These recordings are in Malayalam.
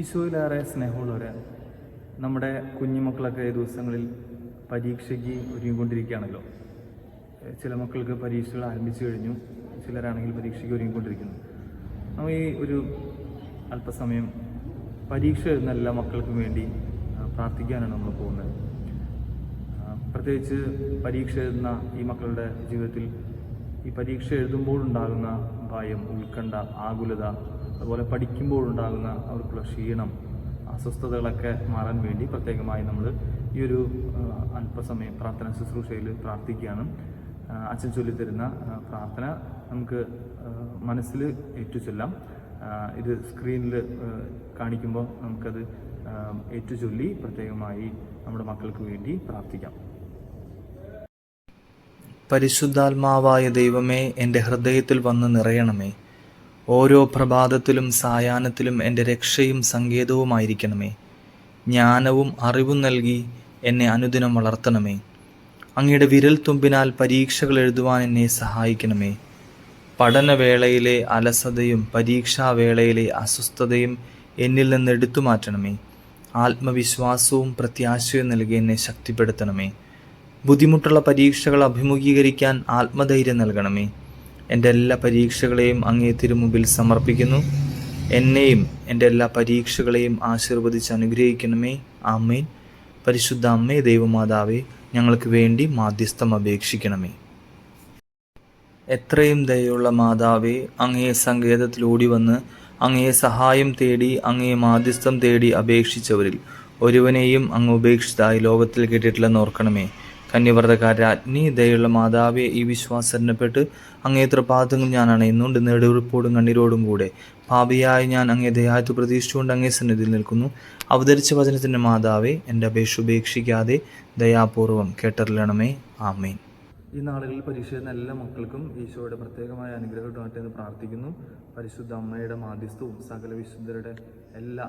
ഈശോയിലേറെ സ്നേഹമുള്ളവരെ നമ്മുടെ കുഞ്ഞുമക്കളൊക്കെ ദിവസങ്ങളിൽ പരീക്ഷയ്ക്ക് ഒരുങ്ങിക്കൊണ്ടിരിക്കുകയാണല്ലോ. ചില മക്കൾക്ക് പരീക്ഷകൾ ആരംഭിച്ചു കഴിഞ്ഞു ചിലരാണെങ്കിൽ പരീക്ഷയ്ക്ക് ഒരുങ്ങിക്കൊണ്ടിരിക്കുന്നു. നമ്മൾ ഈ ഒരു അല്പസമയം പരീക്ഷ എഴുതുന്ന എല്ലാ മക്കൾക്കും വേണ്ടി പ്രാർത്ഥിക്കാനാണ് നമ്മൾ പോകുന്നത്. പ്രത്യേകിച്ച് പരീക്ഷ എഴുതുന്ന ഈ മക്കളുടെ ജീവിതത്തിൽ ഈ പരീക്ഷ എഴുതുമ്പോൾ ഉണ്ടാകുന്ന ഭയം ഉത്കണ്ഠ ആകുലത അതുപോലെ പഠിക്കുമ്പോഴുണ്ടാകുന്ന അവർക്കുള്ള ക്ഷീണം അസ്വസ്ഥതകളൊക്കെ മാറാൻ വേണ്ടി പ്രത്യേകമായി നമ്മൾ ഈ ഒരു അല്പസമയം പ്രാർത്ഥന ശുശ്രൂഷയിൽ പ്രാർത്ഥിക്കുകയാണ്. അച്ഛൻ ചൊല്ലിത്തരുന്ന പ്രാർത്ഥന നമുക്ക് മനസ്സിൽ ഏറ്റുചൊല്ലാം. ഇത് സ്ക്രീനിൽ കാണിക്കുമ്പോൾ നമുക്കത് ഏറ്റുചൊല്ലി പ്രത്യേകമായി നമ്മുടെ മക്കൾക്ക് വേണ്ടി പ്രാർത്ഥിക്കാം. പരിശുദ്ധാത്മാവായ ദൈവമേ എന്റെ ഹൃദയത്തിൽ വന്ന് നിറയണമേ. ഓരോ പ്രഭാതത്തിലും സായാഹ്നത്തിലും എന്റെ രക്ഷയും സങ്കേതവുമായിരിക്കണമേ. ജ്ഞാനവും അറിവും നൽകി എന്നെ അനുദിനം വളർത്തണമേ. അങ്ങയുടെ വിരൽ തുമ്പിനാൽ പരീക്ഷകൾ എഴുതുവാൻ എന്നെ സഹായിക്കണമേ. പഠനവേളയിലെ അലസതയും പരീക്ഷാവേളയിലെ അസ്വസ്ഥതയും എന്നിൽ നിന്ന് എടുത്തു മാറ്റണമേ ആത്മവിശ്വാസവും പ്രത്യാശയും നൽകി എന്നെ ശക്തിപ്പെടുത്തണമേ. ബുദ്ധിമുട്ടുള്ള പരീക്ഷകൾ അഭിമുഖീകരിക്കാൻ ആത്മധൈര്യം നൽകണമേ. എന്റെ എല്ലാ പരീക്ഷകളെയും അങ്ങേ തിരുമുമ്പിൽ സമർപ്പിക്കുന്നു. എന്നെയും എന്റെ എല്ലാ പരീക്ഷകളെയും ആശീർവദിച്ച് അനുഗ്രഹിക്കണമേ. ആമേൻ. പരിശുദ്ധ അമ്മേ ദൈവമാതാവേ ഞങ്ങൾക്ക് വേണ്ടി മാധ്യസ്ഥം അപേക്ഷിക്കണമേ. എത്രയും ദയുള്ള മാതാവേ അങ്ങേ സങ്കേതത്തിൽ ഓടി വന്ന് അങ്ങേ സഹായം തേടി അങ്ങേ മാധ്യസ്ഥം തേടി അപേക്ഷിച്ചവരിൽ ഒരുവനെയും അങ്ങ് ഉപേക്ഷിച്ചതായി ലോകത്തിൽ കേട്ടിട്ടില്ലെന്ന് ഓർക്കണമേ. കന്യവ്രതകാരാജ്ഞി ദയുള്ള മാതാവെ ഈ വിശ്വാസരണപ്പെട്ട് അങ്ങേ തൃപാദങ്ങൾ ഞാൻ അണയുന്നുണ്ട് നെടുവിപ്പോടും കണ്ണീരോടും കൂടെ പാപിയായി ഞാൻ അങ്ങേ ദയാത്ത് പ്രതീക്ഷിച്ചുകൊണ്ട് അങ്ങേ സന്നിധിയിൽ നിൽക്കുന്നു. അവതരിച്ച വചനത്തിന്റെ മാതാവെ എന്റെ അപേക്ഷ ഉപേക്ഷിക്കാതെ ദയാപൂർവം കേട്ടറിയണമേ. ആമേൻ. ഈ നാളുകളിൽ പരീക്ഷയുന്ന എല്ലാ മക്കൾക്കും ഈശോയുടെ പ്രത്യേകമായ അനുഗ്രഹം ഉണ്ടാകട്ടെ എന്ന് പ്രാർത്ഥിക്കുന്നു. പരിശുദ്ധ അമ്മയുടെ മാധ്യസ്ഥവും സകല വിശുദ്ധരുടെ എല്ലാ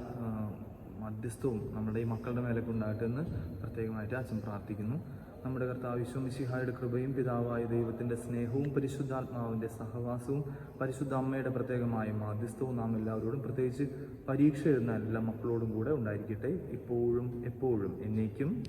മധ്യസ്ഥവും നമ്മുടെ ഈ മക്കളുടെ മേലേക്ക് ഉണ്ടാകട്ടെ എന്ന് പ്രത്യേകമായിട്ട് അച്ഛൻ പ്രാർത്ഥിക്കുന്നു. നമ്മുടെ കർത്താവ് വിശ്വമിശിഹായുടെ കൃപയും പിതാവായ ദൈവത്തിന്റെ സ്നേഹവും പരിശുദ്ധാത്മാവിന്റെ സഹവാസവും പരിശുദ്ധ അമ്മയുടെ പ്രത്യേകമായ മാധ്യസ്ഥവും നാം എല്ലാവരോടും പ്രത്യേകിച്ച് പരീക്ഷ എഴുതുന്ന എല്ലാ മക്കളോടും കൂടെ ഉണ്ടായിരിക്കട്ടെ. ഇപ്പോഴും എപ്പോഴും എന്നേക്കും.